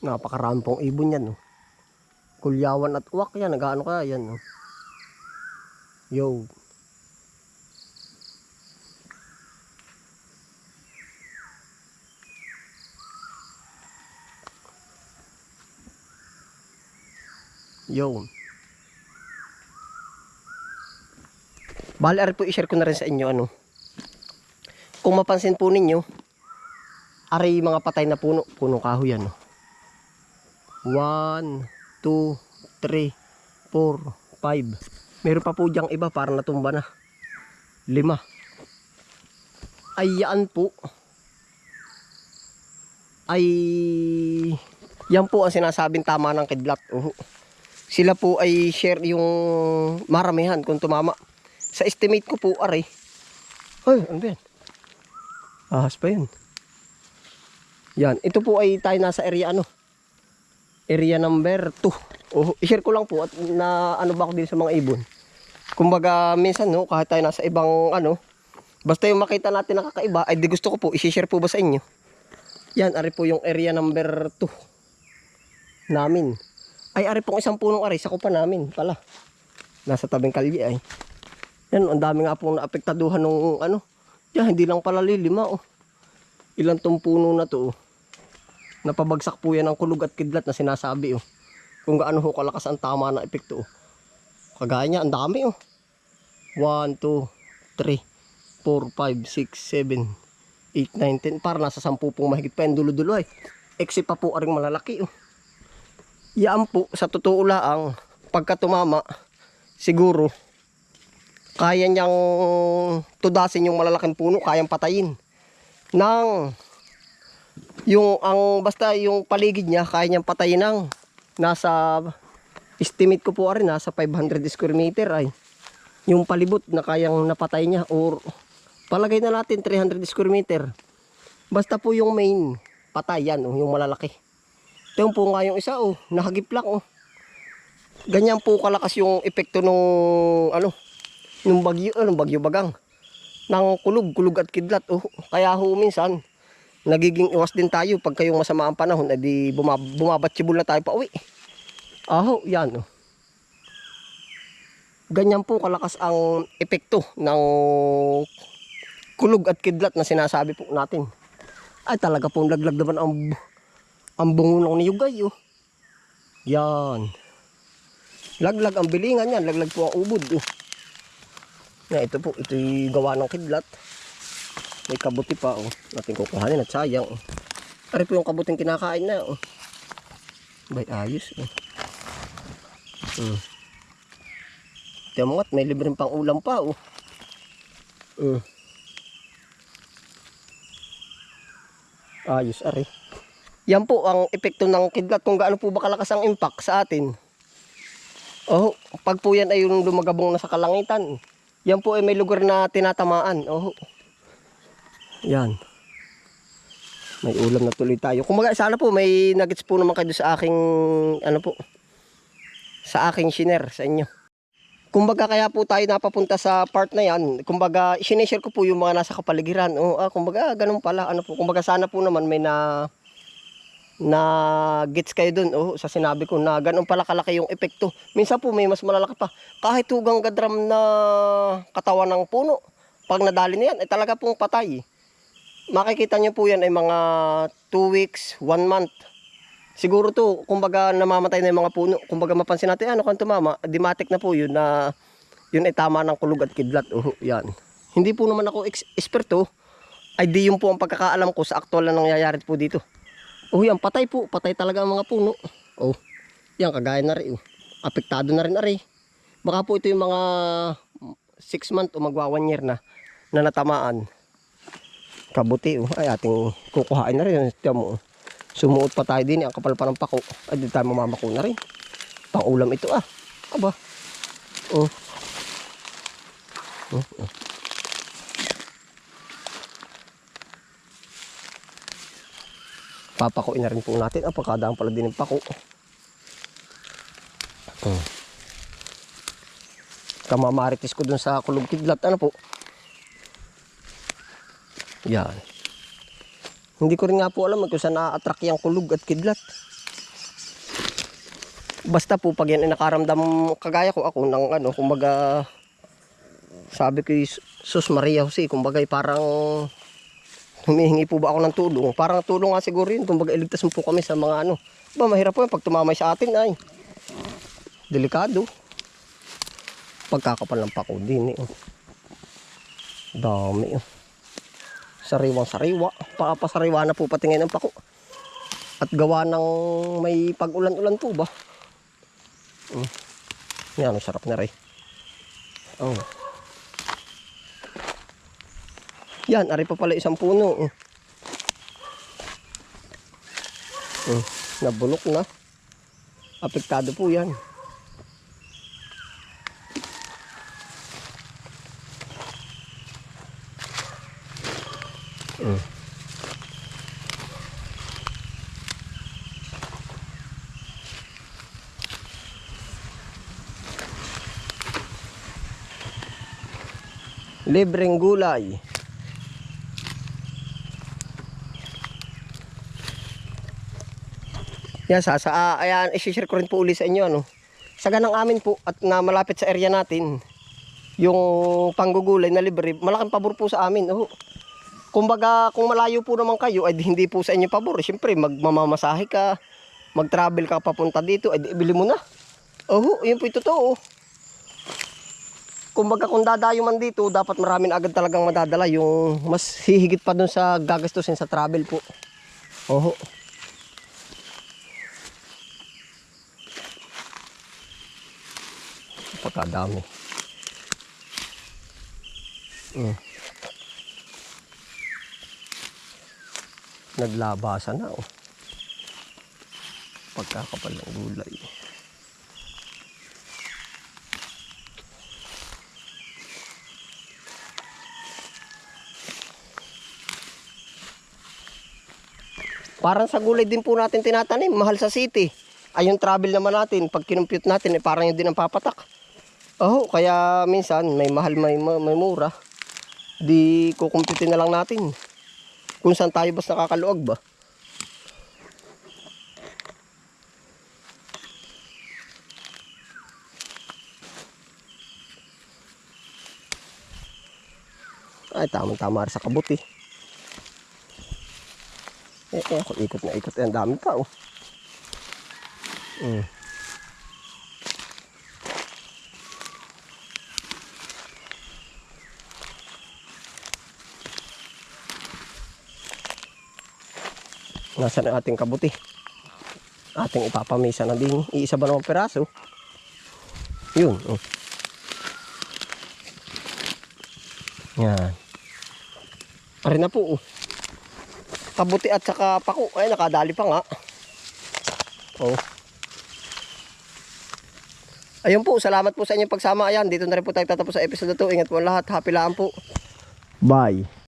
Napakarami ibon yan. Oh. Kulyawan at uwak yan. Nagaano kaya yan. Oh. Yo. Yo. Bali, ari po i-share ko na rin sa inyo ano. Kung mapansin po ninyo, ari mga patay na puno, puno kahoy yan. 1, 2, 3, 4, 5. Meron pa po diyang iba para natumba na. Lima. Ayan po. Ay yan po ang sinasabing tama ng kidlat. Oh. Sila po ay share yung maramihan kung tumama. Sa estimate ko po, aray. Ay, ano ba yan? Ahas pa yun. Yan. Ito po ay tayo nasa area ano. Area number 2. Oh, i-share ko lang po at na ano ba ako din sa mga ibon. Kumbaga minsan no, kahit tayo nasa ibang ano, basta yung makita natin na kakaiba, ay di gusto ko po, i-share po ba sa inyo? Yan, ari po yung area number 2 namin. Ay, ari pong isang punong ari, sa kupa namin pala. Nasa tabing kalye ay. Yan, ang dami nga pong naapektaduhan nung ano. Yan, hindi lang pala lilima oh. Ilang tong puno na to oh. Napabagsak po yan ng kulog at kidlat na sinasabi oh. Kung gaano ho kalakas ang tama na epekto oh. Kagaya niya, ang dami oh. 1, 2, 3, 4, 5, 6, 7, 8, 9, 10. Para nasa 10 pong mahigit pa yung dulo-dulo ay. Exit pa po aring malalaki oh. Yan po, sa totoo lang, pagka tumama, siguro, kaya niyang tudasin yung malalaking puno, kayang patayin. Nang, yung, ang, basta yung paligid niya, kaya niyang patayin ng, nasa, estimate ko po rin, nasa 500 square meter ay, yung palibot na kayang napatay niya, or, palagay na natin 300 square meter. Basta po yung main, patay yan, oh, yung malalaki. Ito po nga yung isa, oh, nahagip lang, oh. Ganyan po kalakas yung epekto nung, ano, nung bagyo, ano, bagyo bagang. Nang kulog, kulog at kidlat, oh. Kaya ho, minsan, nagiging iwas din tayo pag kayong masama ang panahon, edi bumab bumabatsibol na tayo pa uwi. Aho, yan, oh. Ganyan po kalakas ang epekto ng kulog at kidlat na sinasabi po natin. Ay talaga pong laglag naman ang ang bungo ng niyugay oh. Yan. Laglag ang bilingan yan, laglag po ang ubod oh. Na ito po, ito'y gawa ng kidlat. May kabuti pa oh. Natin kukuhanin at sayang oh. Ari yung kabuting kinakain na oh. Bay ayos oh. Hmm. Tiyan mo may libreng pang ulam pa oh. Hmm. Ayos ari. Yan po ang epekto ng kidlat kung gaano po ba kalakas ang impact sa atin. Oh, pag po yan ay yung lumagabong na sa kalangitan. Yan po ay may lugar na tinatamaan. Oh. Yan. May ulam na tuloy tayo. Kumaga sana po may nuggets po naman kayo sa aking ano po sa aking shiner sa inyo. Kumbaga kaya po tayo napapunta sa part na yan. Kumbaga sineshare ko po yung mga nasa kapaligiran. Oh, ah, kumbaga ganun pala ano po. Kumbaga sana po naman may na na gets kayo dun oh, sa sinabi ko na ganun pala kalaki yung epekto. Minsan po may mas malalaki pa. Kahit tugang gadram na katawan ng puno, pag nadali na yan, ay talaga pong patay. Makikita nyo po yan ay mga 2 weeks, 1 month. Siguro to, kumbaga namamatay na yung mga puno. Kumbaga mapansin natin, ano kung tumama, dimatic na po yun na yun ay tama ng kulog at kidlat. Oh, yan. Hindi po naman ako esperto, ay di yun po ang pagkakaalam ko sa aktual na nangyayari po dito. Oh, yan, patay po. Patay talaga ang mga puno. Oh, yan, kagaya na rin. Oh. Apektado na rin na rin. Baka po ito yung mga 6 month o magwa 1 year na na natamaan. Kabuti, oh. Ay, ating kukuhain na rin. Tiyan mo, oh. Sumuot pa tayo din. Ang kapal pa ng pako. Ay, di tayo mamamako na rin. Pang ulam ito, ah. Aba. Oh. Oh, oh. papakuin na rin po natin. Ah, pagkadaan pala din ng pako. Hmm. Kamamaritis ko dun sa kulog kidlat. Ano po? Yan. Hindi ko rin nga po alam kung saan na-attract yung kulog at kidlat. Basta po pag yan ay nakaramdam kagaya ko ako ng ano, kumbaga sabi ko sus Maria Jose, kumbaga parang humihingi po ba ako ng tulong? Parang tulong nga siguro yun, kumbaga iligtas mo po kami sa mga ano. Ba, mahirap po yun pag tumamay sa atin ay. Delikado. Pagkakapal ng pako din eh. oh. Dami oh. Sariwang sariwa. Papasariwa na po pati ngayon ang pako. At gawa ng may pag-ulan-ulan po ba? Mm. Yan, ang sarap na rin. Oh. Yan, ari pa pala isang puno. Oh. Mm. Nabulok na. Apektado po yan. Libreng gulay. Yan, sa, sa, ah, ayan, isi-share ko rin po uli sa inyo, ano. Sa ganang amin po, at na malapit sa area natin, yung panggugulay na libre, malaking pabor po sa amin, oh. Kumbaga, kung malayo po naman kayo, ay hindi po sa inyo pabor. Siyempre, magmamamasahe ka, mag-travel ka papunta dito, ay bili mo na. Oh, yun po ito to, oh. Kumbaga, kung dadayo man dito, dapat marami na agad talagang madadala. Yung mas hihigit pa dun sa gagastusin sa travel po. Oh. Pagkadami. Mm. Naglabasan na oh. Pagkakapal ng gulay. Parang sa gulay din po natin tinatanim, mahal sa city. Ay yung travel naman natin, pag kinumpute natin, eh, parang yun din ang papatak. Oh, kaya minsan may mahal may, may mura. Di kukumpute na lang natin. Kung saan tayo basta nakakaluag ba. Ay, tamang-tama sa kabuti. Eh, eh, ako ikot na ikot. Eh, ang dami pa, oh. Mm. Nasaan ang ating kabuti? Ating ipapamisa na din. Iisa ba naman peraso? Yun. Oh. Yan. Pare na po. Oh. Kabuti at saka pako. Ay, nakadali pa nga. Oh. Ayun po, salamat po sa inyong pagsama. Ayan, dito na rin po tayo tatapos sa episode na to. Ingat po lahat. Happy lang po. Bye.